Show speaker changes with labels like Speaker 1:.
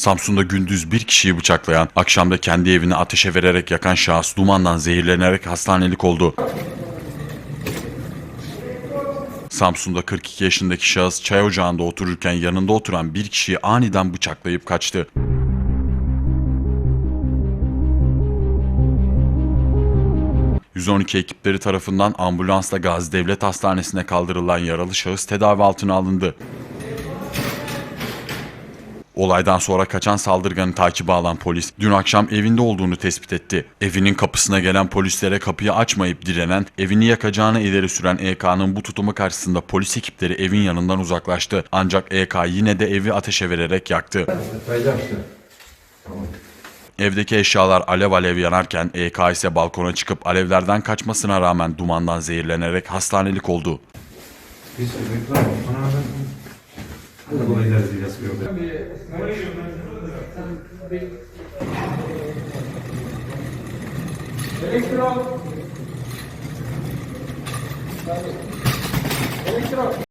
Speaker 1: Samsun'da gündüz bir kişiyi bıçaklayan, akşamda kendi evini ateşe vererek yakan şahıs dumandan zehirlenerek hastanelik oldu. Samsun'da 42 yaşındaki şahıs çay ocağında otururken yanında oturan bir kişiyi aniden bıçaklayıp kaçtı. ...112 ekipleri tarafından ambulansla Gazi Devlet Hastanesi'ne kaldırılan yaralı şahıs tedavi altına alındı. Olaydan sonra kaçan saldırganı takibe alan polis dün akşam evinde olduğunu tespit etti. Evinin kapısına gelen polislere kapıyı açmayıp direnen, evini yakacağını ileri süren EK'nın bu tutumu karşısında polis ekipleri evin yanından uzaklaştı. Ancak EK yine de evi ateşe vererek yaktı. Evdeki eşyalar alev alev yanarken EK ise balkona çıkıp alevlerden kaçmasına rağmen dumandan zehirlenerek hastanelik oldu.
Speaker 2: Biz
Speaker 3: Electro. Electro.